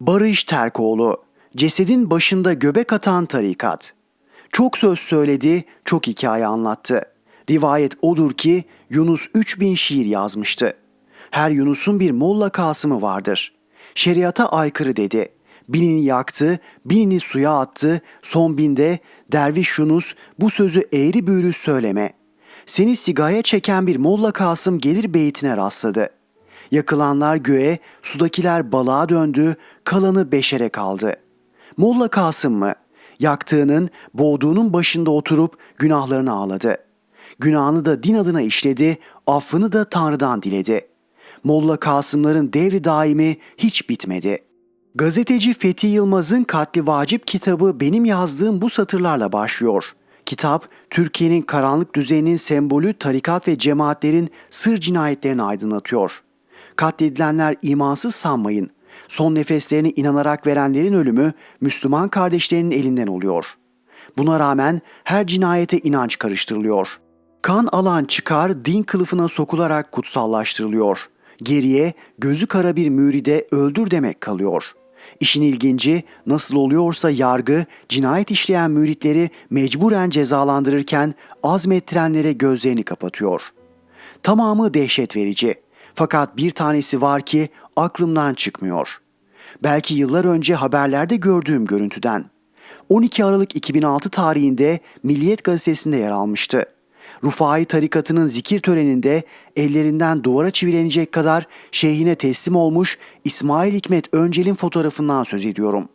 Barış Terkoğlu, cesedin başında göbek atan tarikat. Çok söz söyledi, çok hikaye anlattı. Rivayet odur ki Yunus 3000 şiir yazmıştı. Her Yunus'un bir Molla Kasım'ı vardır. Şeriata aykırı dedi. Binini yaktı, binini suya attı, son binde derviş Yunus bu sözü eğri büğrü söyleme. Seni sigaya çeken bir Molla Kasım gelir beytine rastladı. Yakılanlar göğe, sudakiler balığa döndü, kalanı beşere kaldı. Molla Kasım mı? Yaktığının, boğduğunun başında oturup günahlarını ağladı. Günahını da din adına işledi, affını da Tanrı'dan diledi. Molla Kasımların devri daimi hiç bitmedi. Gazeteci Fethi Yılmaz'ın Katli Vacip kitabı benim yazdığım bu satırlarla başlıyor. Kitap, Türkiye'nin karanlık düzeninin sembolü tarikat ve cemaatlerin sır cinayetlerini aydınlatıyor. Katledilenler imansız sanmayın. Son nefeslerini inanarak verenlerin ölümü Müslüman kardeşlerinin elinden oluyor. Buna rağmen her cinayete inanç karıştırılıyor. Kan alan çıkar din kılıfına sokularak kutsallaştırılıyor. Geriye gözü kara bir müride öldür demek kalıyor. İşin ilginci nasıl oluyorsa yargı cinayet işleyen müritleri mecburen cezalandırırken azmettirenlere gözlerini kapatıyor. Tamamı dehşet verici. Fakat bir tanesi var ki aklımdan çıkmıyor. Belki yıllar önce haberlerde gördüğüm görüntüden. 12 Aralık 2006 tarihinde Milliyet gazetesinde yer almıştı. Rufai tarikatının zikir töreninde ellerinden duvara çivilenecek kadar şeyhine teslim olmuş İsmail Hikmet Öncel'in fotoğrafından söz ediyorum.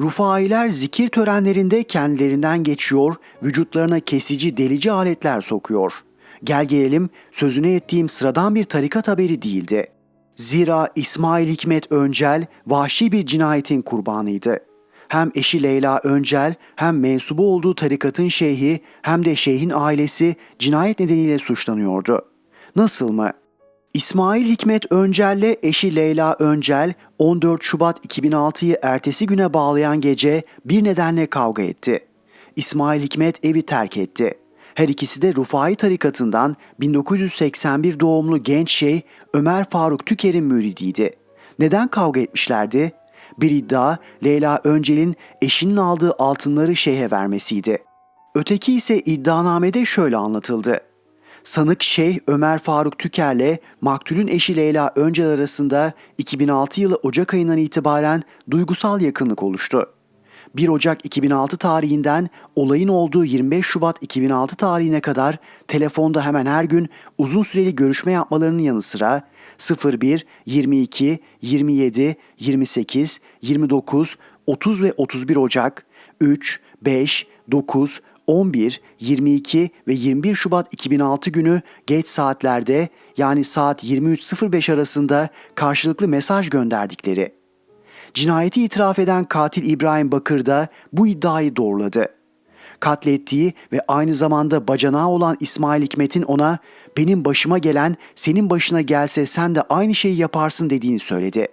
Rufailer zikir törenlerinde kendilerinden geçiyor, vücutlarına kesici delici aletler sokuyor. Gel gelelim sözüne ettiğim sıradan bir tarikat haberi değildi. Zira İsmail Hikmet Öncel vahşi bir cinayetin kurbanıydı. Hem eşi Leyla Öncel hem mensubu olduğu tarikatın şeyhi hem de şeyhin ailesi cinayet nedeniyle suçlanıyordu. Nasıl mı? İsmail Hikmet Öncel'le eşi Leyla Öncel 14 Şubat 2006'yı ertesi güne bağlayan gece bir nedenle kavga etti. İsmail Hikmet evi terk etti. Her ikisi de Rufai tarikatından 1981 doğumlu genç şey Ömer Faruk Tüker'in müridiydi. Neden kavga etmişlerdi? Bir iddia Leyla Öncel'in eşinin aldığı altınları şeyhe vermesiydi. Öteki ise iddianamede şöyle anlatıldı. Sanık Şeyh Ömer Faruk Tüker'le maktulün eşi Leyla Öncel arasında 2006 yılı Ocak ayından itibaren duygusal yakınlık oluştu. 1 Ocak 2006 tarihinden olayın olduğu 25 Şubat 2006 tarihine kadar telefonda hemen her gün uzun süreli görüşme yapmalarının yanı sıra 01, 22, 27, 28, 29, 30 ve 31 Ocak, 3, 5, 9, 11, 22 ve 21 Şubat 2006 günü geç saatlerde yani saat 23.05 arasında karşılıklı mesaj gönderdikleri. Cinayeti itiraf eden katil İbrahim Bakır da bu iddiayı doğruladı. Katlettiği ve aynı zamanda bacanağı olan İsmail Hikmet'in ona benim başıma gelen senin başına gelse sen de aynı şeyi yaparsın dediğini söyledi.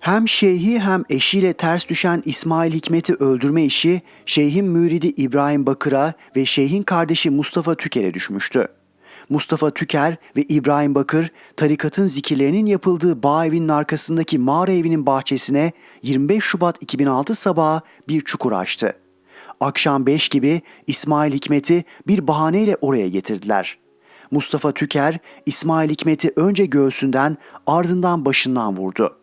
Hem şeyhi hem eşiyle ters düşen İsmail Hikmet'i öldürme işi şeyhin müridi İbrahim Bakır'a ve şeyhin kardeşi Mustafa Tüker'e düşmüştü. Mustafa Tüker ve İbrahim Bakır tarikatın zikirlerinin yapıldığı bağ evinin arkasındaki mağara evinin bahçesine 25 Şubat 2006 sabahı bir çukur açtı. Akşam 5 gibi İsmail Hikmet'i bir bahaneyle oraya getirdiler. Mustafa Tüker, İsmail Hikmet'i önce göğsünden ardından başından vurdu.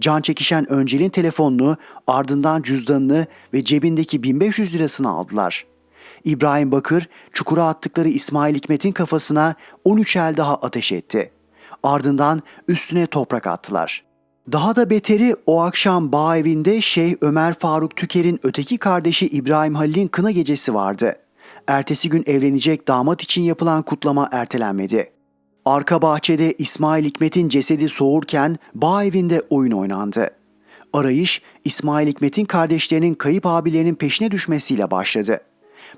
Can çekişen Öncel'in telefonunu ardından cüzdanını ve cebindeki 1500 lirasını aldılar.'' İbrahim Bakır çukura attıkları İsmail Hikmet'in kafasına 13 el daha ateş etti. Ardından üstüne toprak attılar. Daha da beteri o akşam bağ evinde Şeyh Ömer Faruk Tüker'in öteki kardeşi İbrahim Halil'in kına gecesi vardı. Ertesi gün evlenecek damat için yapılan kutlama ertelenmedi. Arka bahçede İsmail Hikmet'in cesedi soğurken bağ evinde oyun oynandı. Arayış İsmail Hikmet'in kardeşlerinin kayıp abilerinin peşine düşmesiyle başladı.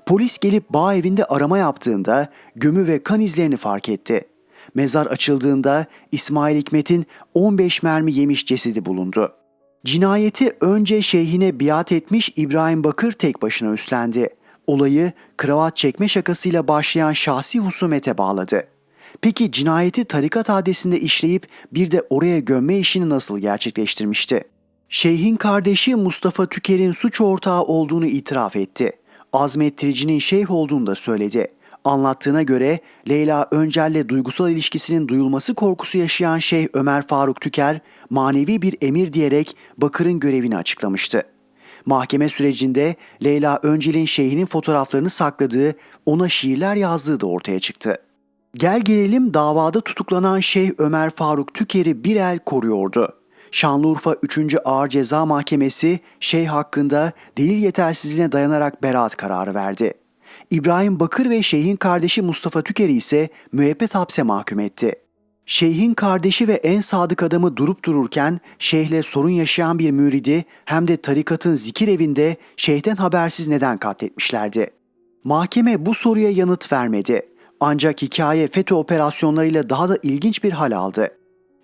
Polis gelip bağ evinde arama yaptığında gömü ve kan izlerini fark etti. Mezar açıldığında İsmail Hikmet'in 15 mermi yemiş cesedi bulundu. Cinayeti önce şeyhine biat etmiş İbrahim Bakır tek başına üstlendi. Olayı kravat çekme şakasıyla başlayan şahsi husumete bağladı. Peki cinayeti tarikat adesinde işleyip bir de oraya gömme işini nasıl gerçekleştirmişti? Şeyhin kardeşi Mustafa Tüker'in suç ortağı olduğunu itiraf etti. Azmettiricinin şeyh olduğunu da söyledi. Anlattığına göre Leyla Öncel'le duygusal ilişkisinin duyulması korkusu yaşayan Şeyh Ömer Faruk Tüker manevi bir emir diyerek Bakır'ın görevini açıklamıştı. Mahkeme sürecinde Leyla Öncel'in şeyhinin fotoğraflarını sakladığı, ona şiirler yazdığı da ortaya çıktı. Gel gelelim davada tutuklanan Şeyh Ömer Faruk Tüker'i bir el koruyordu. Şanlıurfa 3. Ağır Ceza Mahkemesi Şeyh hakkında delil yetersizliğine dayanarak beraat kararı verdi. İbrahim Bakır ve Şeyh'in kardeşi Mustafa Tüker'i ise müebbet hapse mahkum etti. Şeyh'in kardeşi ve en sadık adamı durup dururken şeyhle sorun yaşayan bir müridi hem de tarikatın zikir evinde şeyhten habersiz neden katletmişlerdi. Mahkeme bu soruya yanıt vermedi. Ancak hikaye FETÖ operasyonlarıyla daha da ilginç bir hal aldı.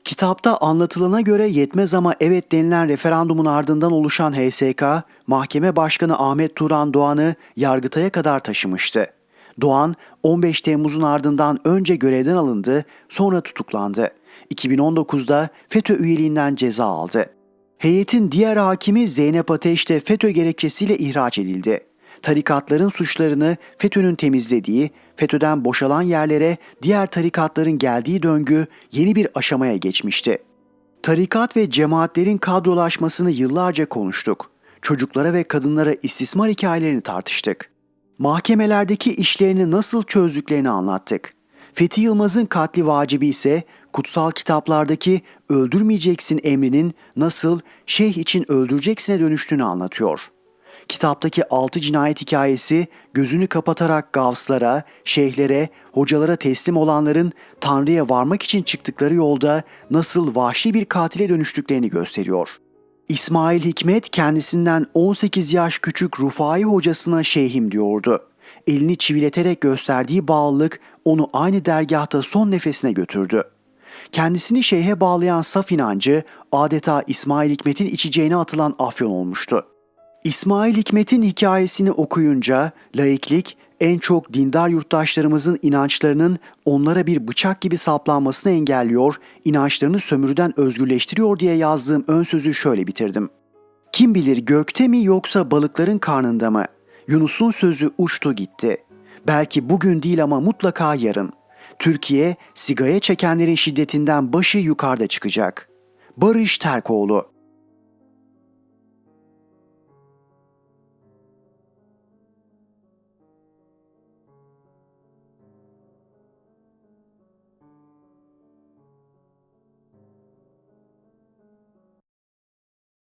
Kitapta anlatılana göre yetmez ama evet denilen referandumun ardından oluşan HSK, Mahkeme Başkanı Ahmet Turan Doğan'ı Yargıtay'a kadar taşımıştı. Doğan 15 Temmuz'un ardından önce görevden alındı, sonra tutuklandı. 2019'da FETÖ üyeliğinden ceza aldı. Heyetin diğer hakimi Zeynep Ateş de FETÖ gerekçesiyle ihraç edildi. Tarikatların suçlarını FETÖ'nün temizlediği, FETÖ'den boşalan yerlere diğer tarikatların geldiği döngü yeni bir aşamaya geçmişti. Tarikat ve cemaatlerin kadrolaşmasını yıllarca konuştuk. Çocuklara ve kadınlara istismar hikayelerini tartıştık. Mahkemelerdeki işlerini nasıl çözdüklerini anlattık. Fethi Yılmaz'ın katli vacibi ise kutsal kitaplardaki öldürmeyeceksin emrinin nasıl şeyh için öldüreceksine dönüştüğünü anlatıyor. Kitaptaki altı cinayet hikayesi gözünü kapatarak gavslara, şeyhlere, hocalara teslim olanların Tanrı'ya varmak için çıktıkları yolda nasıl vahşi bir katile dönüştüklerini gösteriyor. İsmail Hikmet kendisinden 18 yaş küçük Rufai hocasına şeyhim diyordu. Elini çivileterek gösterdiği bağlılık onu aynı dergahta son nefesine götürdü. Kendisini şeyhe bağlayan saf inancı adeta İsmail Hikmet'in içeceğine atılan afyon olmuştu. İsmail Hikmet'in hikayesini okuyunca laiklik en çok dindar yurttaşlarımızın inançlarının onlara bir bıçak gibi saplanmasını engelliyor, inançlarını sömürüden özgürleştiriyor diye yazdığım ön sözü şöyle bitirdim. Kim bilir gökte mi yoksa balıkların karnında mı? Yunus'un sözü uçtu gitti. Belki bugün değil ama mutlaka yarın. Türkiye sigaya çekenlerin şiddetinden başı yukarıda çıkacak. Barış Terkoğlu